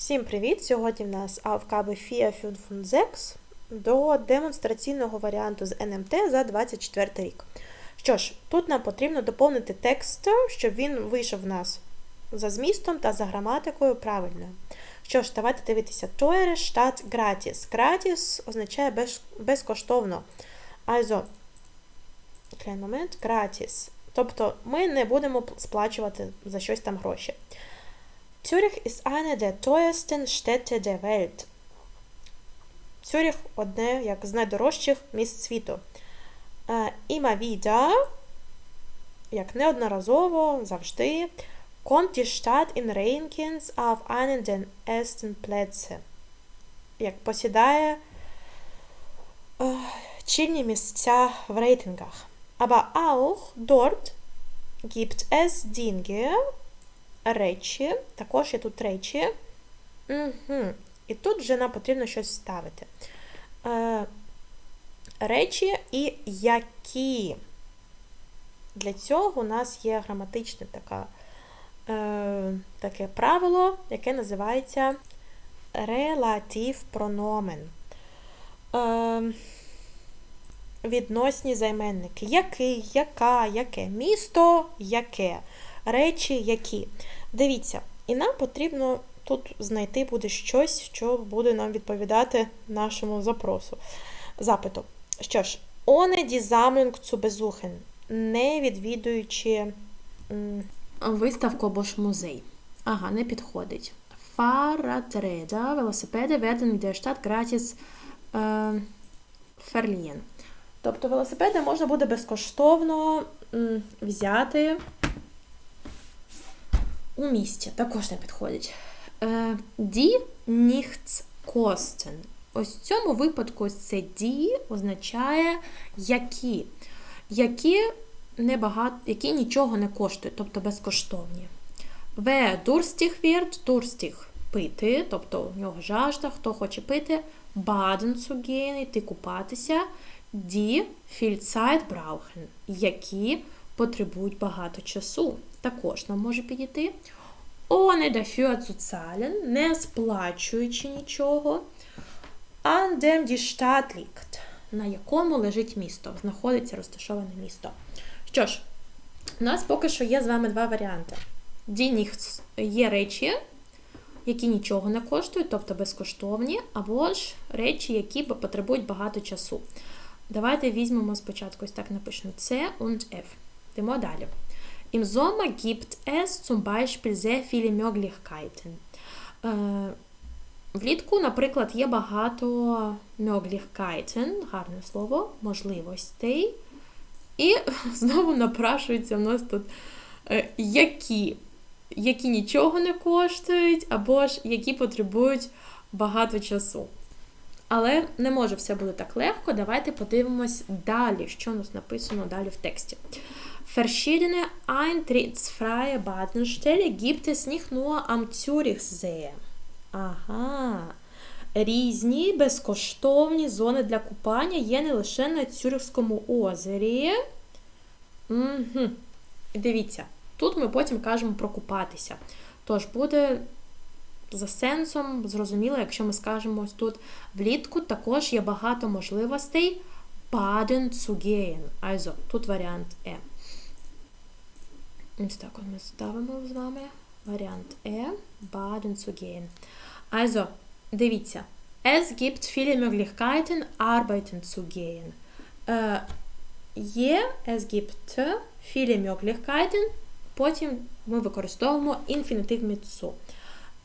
Всім привіт! Сьогодні в нас Aufgabe 456 до демонстраційного варіанту з НМТ за 24 рік. Що ж, тут нам потрібно доповнити текст, щоб він вийшов в нас за змістом та за граматикою правильною. Що ж, давайте дивитися. Teure statt gratis. Gratis означає без, безкоштовно. Also, момент, gratis. Тобто ми не будемо сплачувати за щось там гроші. Zürich ist eine der teuersten Städte der Welt. Цюріх одне як з найдорожчих міст світу. Е, Immer wieder, як неодноразово, завжди, kommt die Stadt in Rankings auf einen der ersten Plätze. Як посідає е, чільні місця в рейтингах. Aber auch dort gibt es Dinge, речі, також є тут речі. Угу. І тут вже нам потрібно щось вставити. Е, Речі і які. Для цього у нас є граматичне така, е, таке правило, яке називається релатив прономен. Е, відносні займенники. Який, яка, яке. Місто, яке. Речі, які. Дивіться, і нам потрібно тут знайти буде щось, що буде нам відповідати нашому запросу, запиту. Що ж, ohne die Sammlung zu не відвідуючи Виставку або ж музей. Ага, не підходить. Fahrradräder, велосипеди werden in der Stadt gratis äh. Тобто велосипеди можна буде безкоштовно взяти. У місті також не підходить. Е, Die nichts kosten. Ось в цьому випадку це die означає які. Які, небагато, які нічого не коштують, тобто безкоштовні. Wer durstig wird, durstig – пити, тобто у нього жажда, хто хоче пити, baden zu – йти купатися, viel Zeit brauchen – які потребують багато часу. Також нам може підійти. Ohne dafür zu zahlen – не сплачуючи нічого. An dem die Stadt liegt – на якому лежить місто, знаходиться розташоване місто. Що ж, у нас поки що є з вами два варіанти. Nichts – є речі, які нічого не коштують, тобто безкоштовні, або ж речі, які потребують багато часу. Давайте візьмемо спочатку ось так напишемо C und F. Йдемо далі. Im Sommer gibt es zum Beispiel sehr viele Möglichkeiten. Е, Влітку, наприклад, є багато Möglichkeiten, гарне слово, можливостей. І знову напрашується в нас тут е, які, які нічого не коштують, або ж які потребують багато часу. Але не може все бути так легко. Давайте подивимось далі, що у нас написано далі в тексті. Verschiedene eintrittsfreie Badenstelle gibt es nicht nur am Zürichsee. Ага. Різні безкоштовні зони для купання є не лише на Цюрихському озері. Угу. Дивіться, тут ми потім кажемо про купатися. Тож буде за сенсом зрозуміло, якщо ми скажемо ось тут влітку також є багато можливостей baden zu gehen. Also, тут варіант Е. Ось так от ми ставимо з вами варіант Е, baden zu. Also, дивіться. Es gibt viele Möglichkeiten, arbeiten zu gehen. Е, є, es gibt viele Möglichkeiten, потім ми використовуємо інфінітив zu.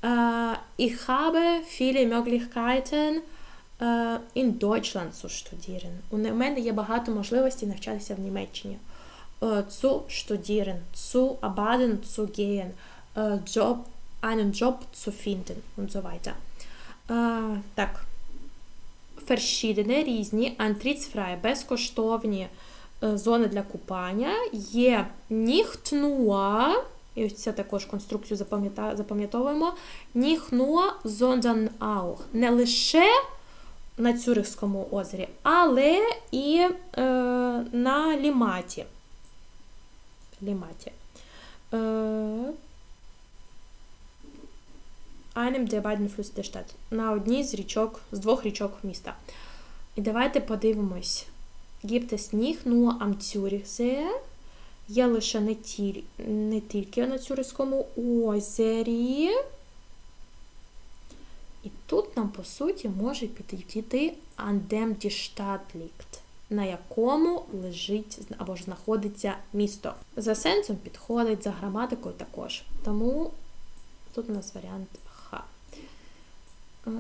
Äh, ich habe viele Möglichkeiten äh, in Deutschland zu studieren. У мене є багато можливостей навчатися в Німеччині. Äh, zu studieren, zu arbeiten, zu gehen, äh, Job, einen Job zu finden und so weiter. Äh, так. Verschiedene, різні, antrittsfreie, безкоштовні е, зони для купання є nur і це також конструкцію запам'ятовуємо. Nur, sondern auch. Не лише на Цюрихському озері, але і е, на Ліматі. Е, einem der beiden Flüsse. На одній з річок, з двох річок міста. І давайте подивимось. Gibt es nicht nur am? Є лише не, тіль, не тільки на Цюрихському озері. І тут нам, по суті, може підійти an dem die на якому лежить або ж знаходиться місто. За сенсом підходить, за граматикою також. Тому тут у нас варіант Х. Е,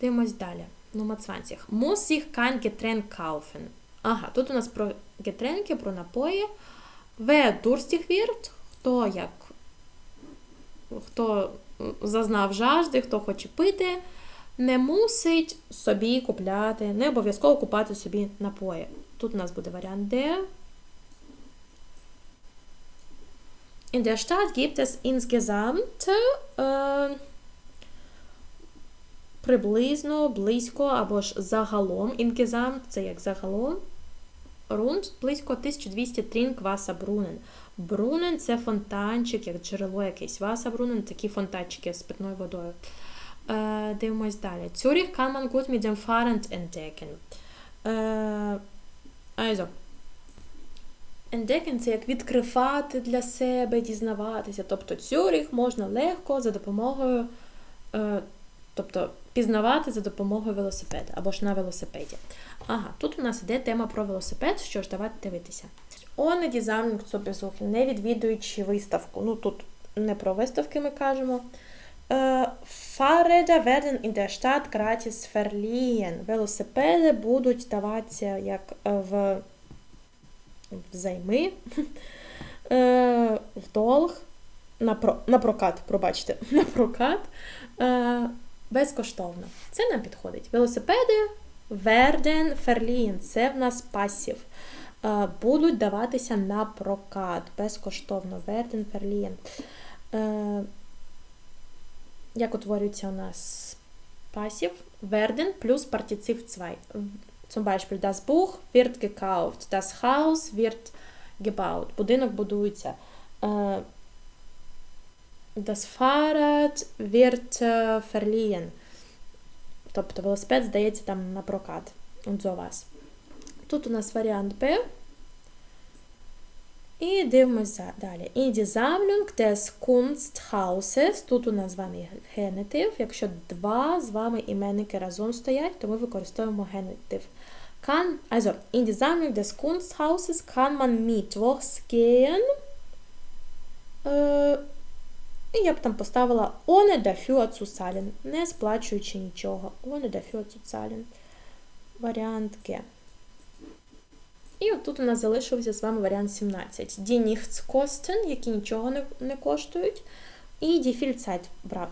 Дивимось далі. Номер 20. Muss ich kein Getränk? Ага, тут у нас про гетренки, про напої. Wer durstig wird, хто як хто зазнав жажди, хто хоче пити, не мусить собі купляти, не обов'язково купати собі напої. Тут у нас буде варіант Д. In der Stadt gibt es insgesamt äh, приблизно, близько або ж загалом. Insgesamt це як загалом. Рунд близько 1200 трінк Васабрунен. Брунен це фонтанчик, як джерело якесь. Васабрунен такі фонтанчики з питною водою. Е, дивимось далі. Цюріх kann man gut mit dem Fahrrad entdecken. Also. Entdecken – це як відкривати для себе, дізнаватися. Тобто Цюріх можна легко за допомогою, е, тобто пізнавати за допомогою велосипеда або ж на велосипеді. Ага, тут у нас іде тема про велосипед. Що ж, давайте дивитися. Ohne die Sammlung не відвідуючи виставку. Ну тут не про виставки ми кажемо. Е, Fahrräder werden in der Stadt gratis verliehen. Велосипеди будуть даватися як е, в взайми, е, в долг, на, про, на прокат, пробачте, на прокат безкоштовно. Це нам підходить. Велосипеди werden verliehen, це в нас пасів. Будуть даватися на прокат безкоштовно. Werden verliehen. Як утворюється у нас пасів? Werden плюс партицip 2. Zum Beispiel, das Buch wird gekauft, das Haus wird gebaut. Будинок будується. Das Fahrrad wird verliehen. Тобто велосипед здається там на прокат. Und sowas. Тут у нас варіант Б. І дивимося далі. In die Sammlung des Kunsthauses. Тут у нас з вами генетив. Якщо два з вами іменники разом стоять, то ми використовуємо генетив. Kann, also, in die Sammlung des Kunsthauses kann man mittwochs gehen. Е, і я б там поставила ohne dafür zu zahlen, не сплачуючи нічого. Ohne dafür zu zahlen. Варіант Г. І от тут у нас залишився з вами варіант 17. Die nichts kosten, які нічого не, не коштують. І die viel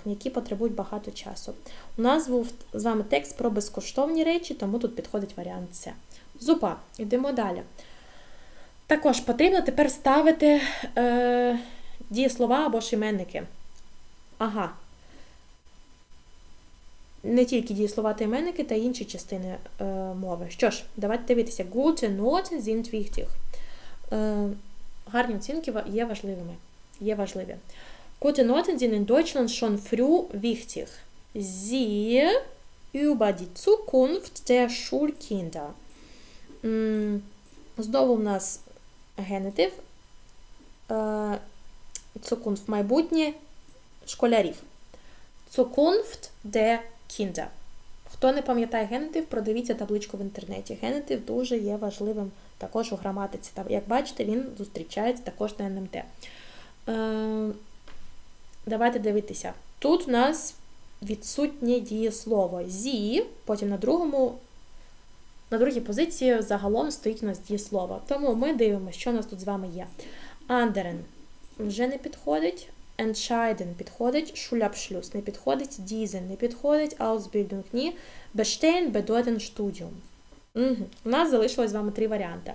які потребують багато часу. У нас був з вами текст про безкоштовні речі, тому тут підходить варіант С. Зупа. Йдемо далі. Також потрібно тепер ставити е, дієслова або ж іменники. Ага. Не тільки дієслова та іменники та інші частини е, мови. Що ж, давайте дивитися. Gute Noten sind wichtig. Е, гарні оцінки є важливими. Є важливі. Gute Noten sind in Deutschland schon früh wichtig. Sie über die Zukunft der Schulkinder. Знову в нас генетив. Zukunft майбутнє школярів. Zukunft der Kinder. Хто не пам'ятає генетив, продивіться табличку в інтернеті. Генетив дуже є важливим також у граматиці. Як бачите, він зустрічається також на НМТ. Е, давайте дивитися. Тут у нас відсутнє дієслово зі, потім на другому, на другій позиції загалом стоїть у нас дієслово. Тому ми дивимося, що у нас тут з вами є. Андерен вже не підходить. Entscheiden підходить, Schulabschluss не підходить, diesen не підходить, Ausbildung ні, bestehen bedeuten Studium. Угу. У нас залишилось з вами три варіанти.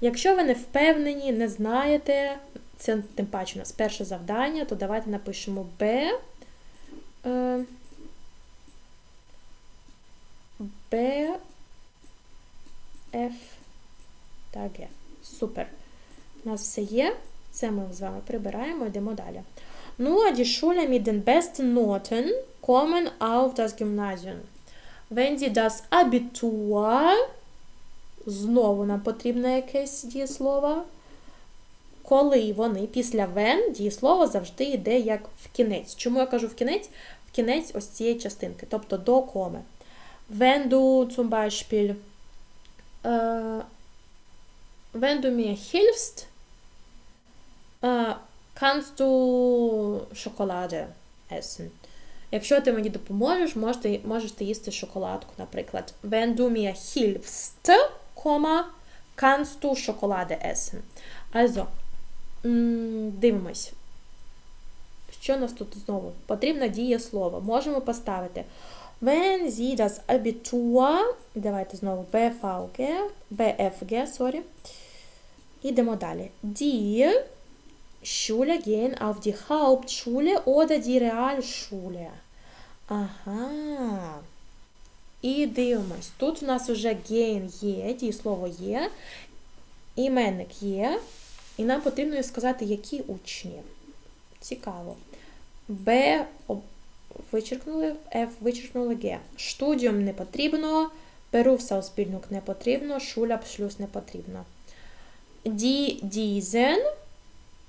Якщо ви не впевнені, не знаєте, це тим паче у нас перше завдання, то давайте напишемо B. Б, Ф та Г. Супер. У нас все є. Це ми з вами прибираємо, йдемо далі. Nur die Schüler mit den besten Noten kommen auf das Gymnasium. Wenn sie das Abitur, знову нам потрібно якесь дієслово. Коли вони після when дієслово завжди йде як в кінець. Чому я кажу в кінець? В кінець ось цієї частинки, тобто до коми. Wenn du zum Beispiel äh, wenn du mir hilfst, äh, kannst du Schokolade essen. Якщо ти мені допоможеш, можеш, можеш ти їсти шоколадку, наприклад. Wenn du mir hilfst, kannst du Schokolade essen. Also, дивимось. Що нас тут знову? Потрібно дієслово. Можемо поставити Wenn Sie das Abitur, давайте знову BVG, BFG, sorry. Ідемо далі. Die Schüler gehen auf die Hauptschule oder die Realschule. Ага. І дивимось. Тут у нас вже gehen є, дієслово є, іменник є, і нам потрібно сказати, які учні. Цікаво. Б вичеркнули, F вичеркнули Г. Штудіум не потрібно, Berufsausbildung не потрібно, Schulabschluss не потрібно. Die diesen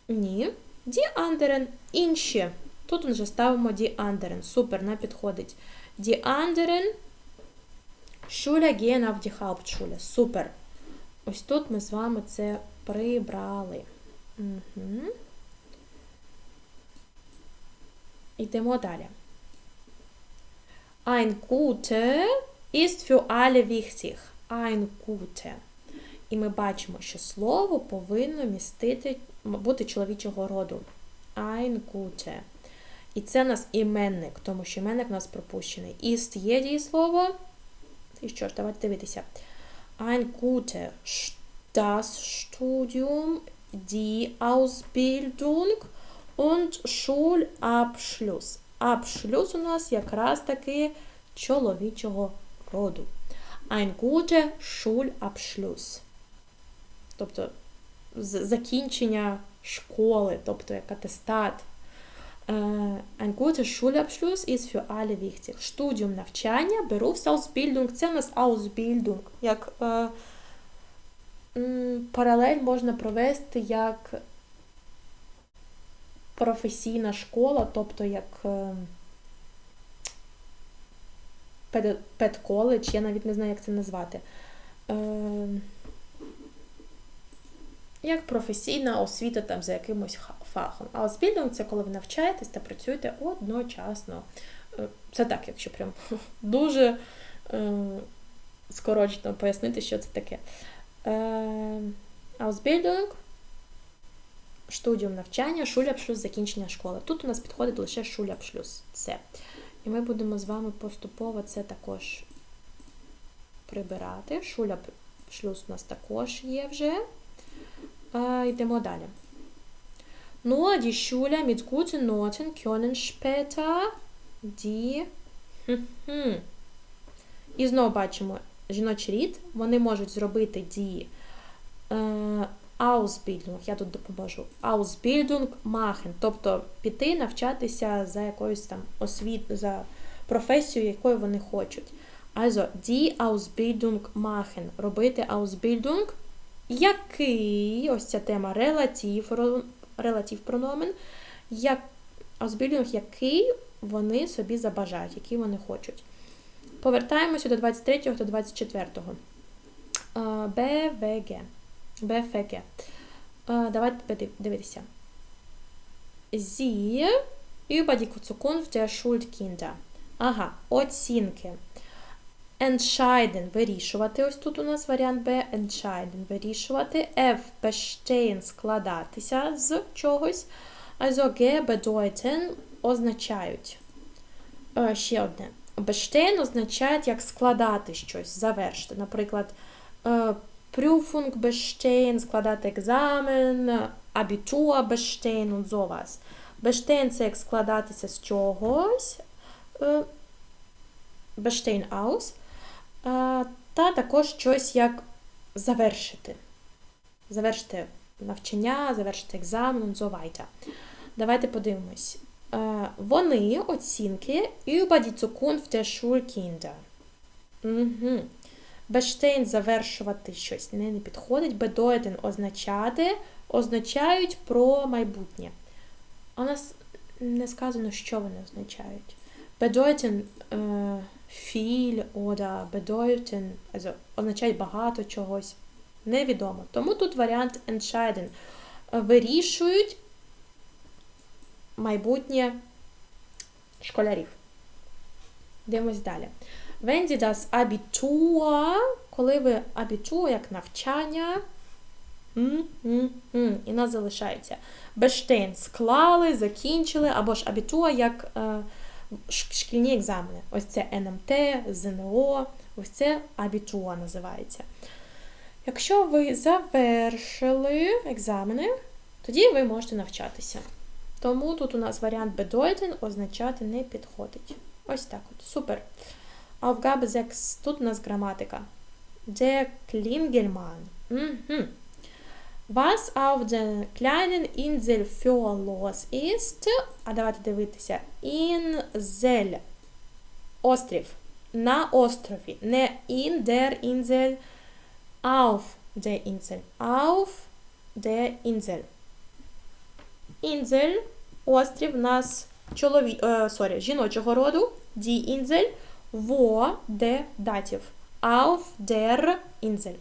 ні. Die anderen інші. Тут вже ставимо die anderen. Супер, не підходить. Die anderen Schüler gehen auf die Hauptschule. Супер. Ось тут ми з вами це прибрали. Угу. Йдемо далі. Ein gute ist für alle wichtig. Ein gute. І ми бачимо, що слово повинно містити, бути чоловічого роду. Ein gute. І це у нас іменник, тому що іменник у нас пропущений. Ist є дієслово. І що ж, давайте дивитися. Ein gute. Das Studium, die Ausbildung und Schulabschluss. Abschluss у нас якраз таки чоловічого роду. Ein guter Schulabschluss. Тобто закінчення школи, тобто як атестат. Ein guter Schulabschluss ist für alle wichtig. Studium навчання, Berufsausbildung, це у нас Ausbildung. Як е, паралель можна провести як професійна школа, тобто як е, педколедж, я навіть не знаю, як це назвати. Е, як професійна освіта там за якимось фахом. А Ausbildung – це коли ви навчаєтесь та працюєте одночасно. Е, Це так, якщо прям дуже е, скорочено пояснити, що це таке. Е, Ausbildung – студіум навчання, шулябшлюс, закінчення школи. Тут у нас підходить лише шулябшлюс. Це. І ми будемо з вами поступово це також прибирати. Шулябшлюс у нас також є вже. Йдемо далі. Nur die Schüler mit guten Noten können später die. І знову бачимо жіночий рід. Вони можуть зробити е, Ausbildung. Я тут допоможу. Ausbildung machen. Тобто піти навчатися за якоюсь там освіт, за професією, якою вони хочуть. Also, die Ausbildung machen. Робити Ausbildung який, ось ця тема релатив, релатив прономен, як, Ausbildung, який вони собі забажають, який вони хочуть. Повертаємося до 23 до 24. Е, БВГ. БФГ. Давайте дивитися. Sie über die Zukunft der Schulkinder. Ага, оцінки. Entscheiden – вирішувати. Ось тут у нас варіант Б. Entscheiden – вирішувати. F – bestehen – складатися з чогось. Also G – bedeuten – означають. Е, Ще одне. Bestehen означає як складати щось, завершити. Наприклад, е, Prüfung bestehen – складати екзамен, Abitur bestehen und sowas. Bestehen – це як складатися з чогось. Е, Bestehen aus. Та також щось як завершити. Завершити навчання, завершити екзамен so weiter. Давайте подивимось. Вони оцінки über die Zukunft der Schulkinder. Угу. Bestehen завершувати щось не, не підходить. Bedeuten означати, означають про майбутнє. А у нас не сказано, що вони означають. Bedeuten е, viel oder bedeuten, also, означають багато чогось. Невідомо. Тому тут варіант entscheiden. Е, Вирішують майбутнє школярів. Дивимось далі. Wenn Sie das Abitur, коли ви Abitur, як навчання, м, м, і нас залишається. Bestehen склали, закінчили, або ж Abitur, як е, шкільні екзамени. Ось це НМТ, ЗНО, ось це Abitur називається. Якщо ви завершили екзамени, тоді ви можете навчатися. Тому тут у нас варіант bedeuten означати не підходить. Ось так от. Супер. Aufgabe 6. Тут у нас граматика. Der Klingelmann. Mhm. Was auf der kleinen Insel für los ist. А давайте дивитися. Інзель. Острів. На острові. Не in der Insel. Auf der Insel. Auf der Insel. Інзель, острів нас чолові... е, сорі, жіночого роду. Die Insel. Wo, де датів. Auf der Insel.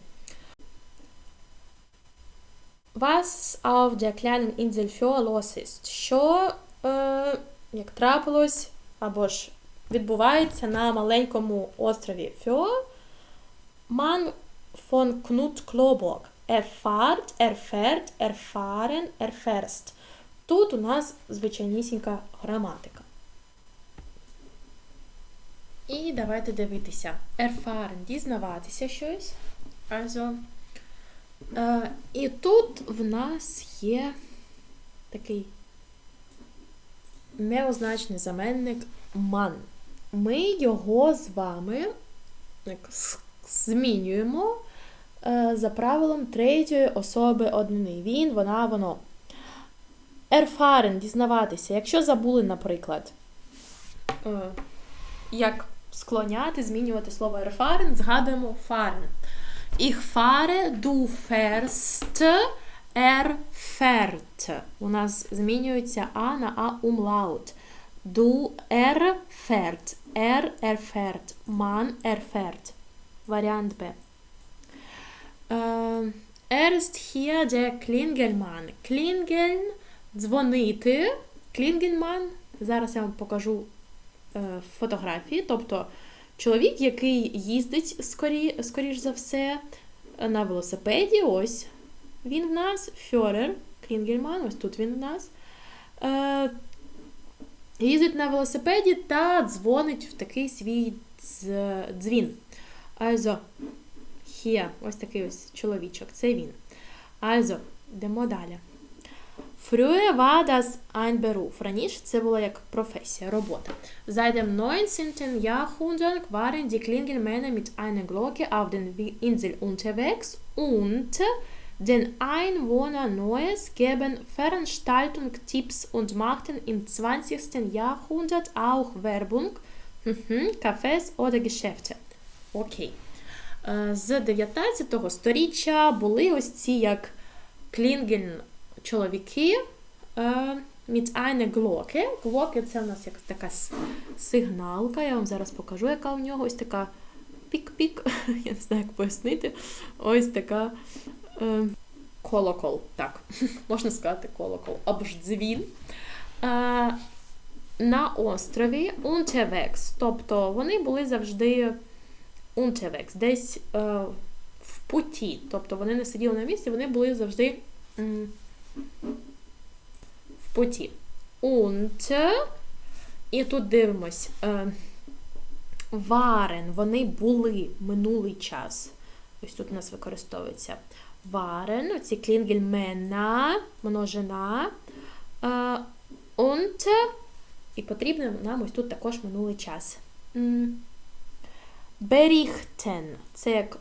Was auf der kleinen Insel los ist? Що, е, як трапилось, або ж відбувається на маленькому острові Für? Man von Knut Kloborg. Erfahrt, erfährt, erfahren, erfährst. Тут у нас звичайнісінька граматика. І давайте дивитися. Erfahren, дізнаватися щось. Also, і тут в нас є такий неозначний заменник man. Ми його з вами змінюємо е, за правилом третьої особи однини. Він, вона, воно. Erfahren, дізнаватися. Якщо забули, наприклад, е, як склоняти, змінювати слово erfahren, згадуємо fahren. Ich fahre, du fährst, er fährt. У нас змінюється А на А умлаут. Du erfährt, er erfährt, man erfährt. Варіант Б. Е, Er ist hier der Klingelmann. Klingeln – дзвонити. Klingelmann – зараз я вам покажу е, фотографії. Тобто чоловік, який їздить скорі, скоріш за все на велосипеді. Ось він в нас. Фьорер, Клінгельман, ось тут він в нас. Е, їздить на велосипеді та дзвонить в такий свій дзвін. Also, hier, ось такий ось чоловічок, це він. Also, йдемо далі. Früher war das ein Beruf. Раніше це була як професія, робота. Seit dem 19. Jahrhundert waren die Klingelmänner mit einer Glocke auf den Insel unterwegs und den Einwohnern Neues geben Veranstaltungstipps und machten im 20. Jahrhundert auch Werbung, mhm, Cafés oder Geschäfte. Окей. Е, З 19 сторіччя були ось ці як клінген чоловіки mit einer Glocke. Glocke – це у нас як така сигналка. Я вам зараз покажу, яка у нього ось така пік-пік. Я не знаю, як пояснити. Ось така е, колокол. Так, можна сказати колокол. Або ж дзвін. Е, на острові Unterwegs. Тобто вони були завжди unterwegs, десь е, в путі. Тобто вони не сиділи на місці, вони були завжди м, путі. Und, і тут дивимось. Е, waren, вони були минулий час. Ось тут у нас використовується waren, оці клінгельмена, множина. Е, und, і потрібно нам ось тут також минулий час. Berichten – це як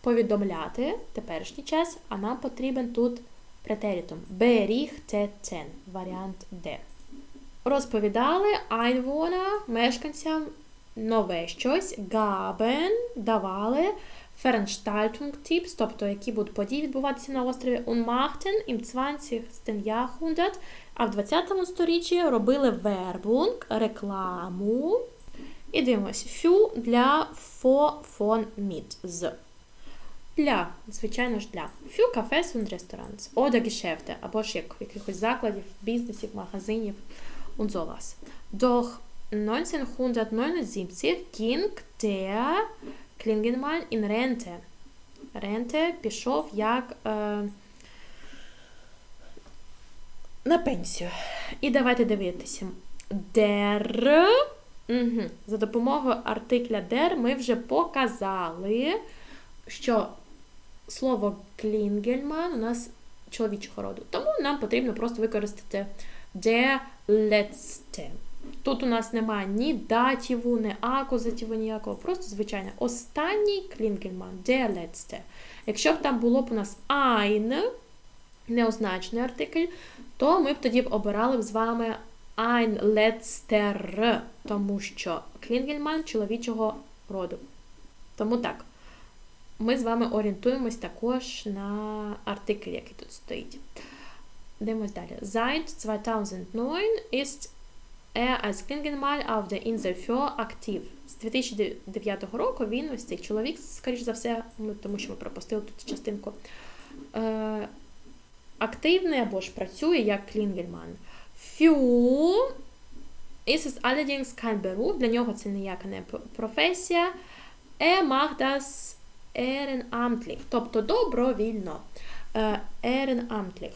повідомляти теперішній час, а нам потрібен тут претерітум. Berichteten. Варіант Д. Розповідали Einwohner мешканцям нове щось. Gaben давали. Veranstaltungstipps, тобто які будуть події відбуватися на острові machten im 20. Jahrhundert, а в 20 сторіччі робили Werbung, рекламу. І дивимось, фю для фо фон міт з. Для, звичайно ж, для. Фю кафес und Restaurants. Oder Geschäfte, або ж як якихось закладів, бізнесів, магазинів und sowas. Doch 1979 ging der Klingenmann in Rente. Ренте пішов як е, на пенсію. І давайте дивитися. Der. Угу. За допомогою артикля der ми вже показали, що слово Клінгельман у нас чоловічого роду. Тому нам потрібно просто використати der letzte. Тут у нас немає ні датіву, ні акузативу ніякого, просто звичайно останній Клінгельман, der letzte. Якщо б там було б у нас ein, неозначений артикль, то ми б тоді б обирали б з вами ein letzter, тому що Клінгельман чоловічого роду. Тому так, ми з вами орієнтуємось також на артикль, який тут стоїть. Дивимось далі. Seit 2009 ist er als Klingenmal auf der Insel Föhr актив. З 2009 року він, ось цей чоловік, скоріш за все, ну, тому що ми пропустили тут частинку, е, активний або ж працює як Клінгельман. Фю ist es allerdings kein Beruf, для нього це ніяка не професія. Er macht das ehrenamtlich, тобто добровільно. Е, Ehrenamtlich.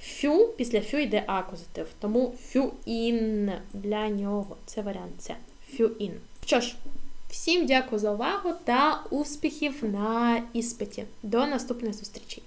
Фю, після фю йде акузатив, тому фю ін для нього. Це варіант С. Фю ін. Що ж, всім дякую за увагу та успіхів на іспиті. До наступних зустрічей!